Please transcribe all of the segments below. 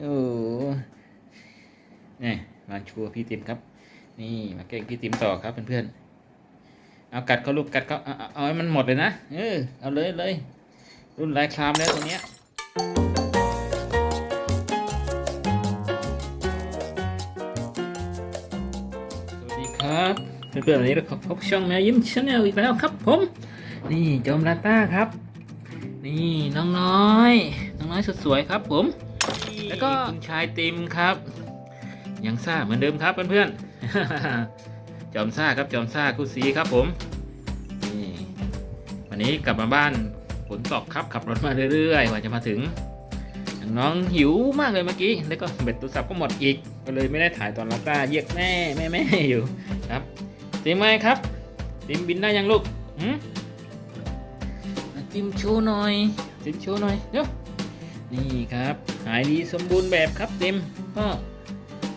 โอ้นี่มาชัวร์พี่ติมครับ นี่มาเก่งพี่ติมต่อครับเพื่อนๆเอากัดเขาลูกกัดเขาเอาเอาให้มันหมดเลยนะเออเอาเลยเลยรุ่นลายคลามแล้วตัวเนี้ยสวัสดีครับเพื่อนๆวันนี้เราขอพบช่องแมวยิ้มชาแนลอีกแล้วครับผม นี่จอมลาต้าครับ นี่น้องน้อย น้องน้อยสุดสวยครับผม แล้วก็คุณชายติมครับ ยังซ่าเหมือนเดิมครับเพื่อนๆ จอมซ่าครับจอมซ่าคู่ซีครับผมนี่วันนี้กลับมาบ้านฝนตกครับขับรถมาเรื่อยๆกว่าจะมาถึง น้องหิวมากเลยเมื่อกี้ แล้วก็เบ็ดโทรศัพท์ก็หมดอีก ก็เลยไม่ได้ถ่ายตอนลาต้าเรียกแม่แม่แม่อยู่ครับติมไงครับติมบินได้ยังลูกหืมอะติมโชว์หน่อยติมโชว์หน่อยเดี๋ยวนี่ครับหายดีสมบูรณ์แบบครับติมพ่อ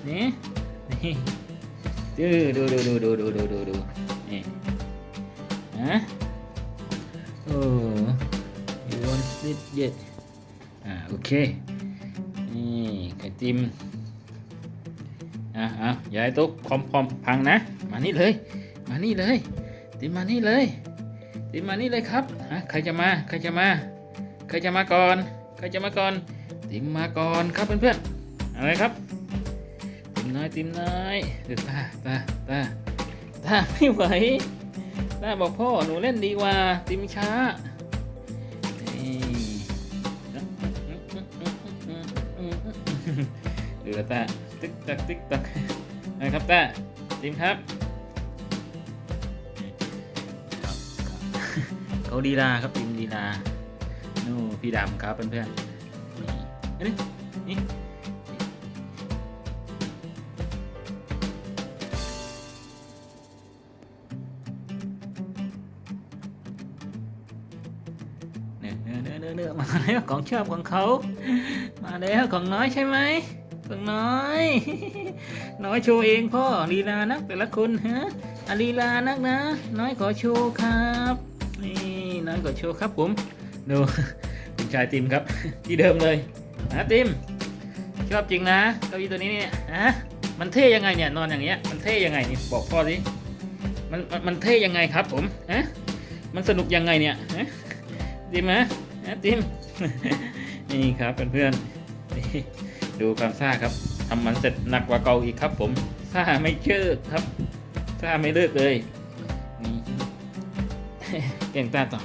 นี่นี่ดูดูดูดูดูดูดูดูดูนี่ฮะโอ้ you want sleep yet อ่าโอเคนี่ไก่ติมอะอะอย่าให้ตุ๊กคอมพอมพังนะ มานี่เลย มานี่เลย ติมมานี่เลย ติมมานี่เลยครับฮะใครจะมาใครจะมา ใครจะมาก่อน ใครจะมาก่อน ติมมาก่อนครับเพื่อนๆอะไรครับ ติมน้อยติมน้อยเดี๋ยวตาตาตาตาไม่ไหวตาบอกพ่อหนูเล่นดีกว่า ติมช้านี่ดูแล้วตาติ๊กตักติ๊กตักนะครับตาจิมครับเขาดีลาครับจิมดีลานู่นพี่ดำครับเพื่อนๆ อเนื้อเนื้อเนื้อเนื้อมาแล้วของชอบของเขา มาแล้วของน้อยใช่ไหมของน้อย น้อยโชว์เองพ่อลีลานักแต่ละคนฮะอลีลานักนะ น้อยขอโชว์ครับนี่น้อยขอโชว์ครับผมดูคุณชายติมครับ ที่เดิมเลย นะติมชอบจริงนะเก้าอี้ตัวนี้เนี่ยฮะมันเท่ยังไงเนี่ยนอนอย่างเงี้ยมันเท่ยังไงนี่บอกพ่อสิมันมันมันเท่ยังไงครับผมฮะมันสนุกยังไงเนี่ยฮะติมฮะฮะติมนี่ครับเพื่อนๆดูความซ่าครับทำมันเสร็จหนักกว่าเก่าอีกครับ ผมซ่าไม่เชิดครับซ่าไม่เลิกเลยนี่เก่งตาต่อ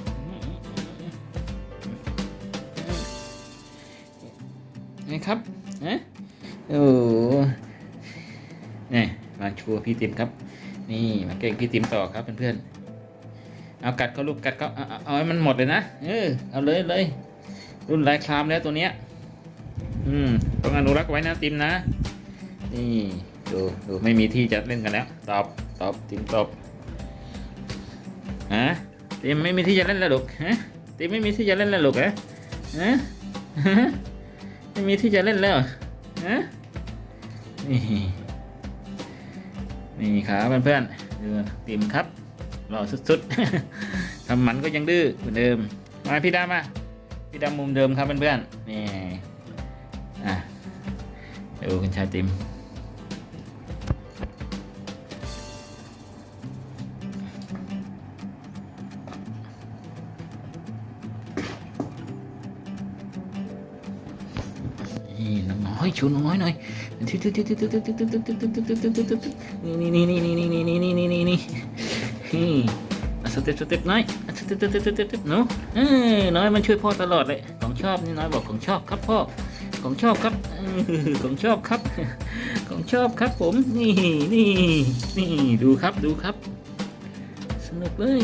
ครับฮะโอ้นี่มาชัวร์พี่ติมครับ นี่มาเก่งพี่ติมต่อครับเพื่อนๆเอากัดเขาลูกกัดเขาเอาเอาให้มันหมดเลยนะเออเอาเลยเลยรุ่นลายคลามแล้วตัวเนี้ยอืมต้องอนุรักษ์ไว้นะติมนะ นี่ดูดูไม่มีที่จะเล่นกันแล้วตอบตอบติมตอบฮะติมไม่มีที่จะเล่นแล้วลูกฮะติมไม่มีที่จะเล่นแล้วลูกฮะฮะ ไม่มีที่จะเล่นแล้วฮะนี่นี่ครับเพื่อนๆดูติมครับหล่อสุดๆทำหมันก็ยังดื้อเหมือนเดิมมาพี่ดำมาพี่ดำมุมเดิมครับเพื่อนๆนี่อะดูกันชายติม นี่น้องน้อยชูน้องน้อยหน่อยนี่นี่นี่นี่นี่นี่นี่นี่นี่นี่นี่นี่สเต็ปสเต็ปน้อยสเต็ปสเต็ปสเต็ปเนาะเออน้อยมันช่วยพ่อตลอดเลยของชอบนี่น้อยบอกของชอบครับพ่อของชอบครับของชอบครับ ของชอบครับผมนี่นี่นี่ดูครับดูครับ สนุกเลย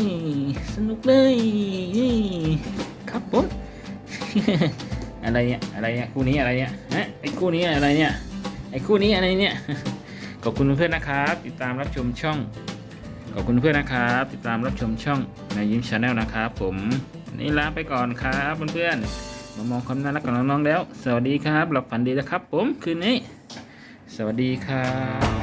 สนุกเลยนี่ครับผม อะไรเนี่ยอะไรเนี่ยคู่นี้อะไรเนี่ยฮะไอ้คู่นี้อะไรเนี่ยไอ้คู่นี้อะไรเนี่ยขอบคุณเพื่อนนะครับ ติดตามรับชมช่อง ขอบคุณเพื่อนนะครับ ติดตามรับชมช่องในยิ้มชาแนลนะครับ ผมนนี้ลาไปก่อนครับเพื่อนๆมามองความน่ารักของน้องๆแล้ว สวัสดีครับหลับฝันดีนะครับ ผมคืนนี้ สวัสดีครับ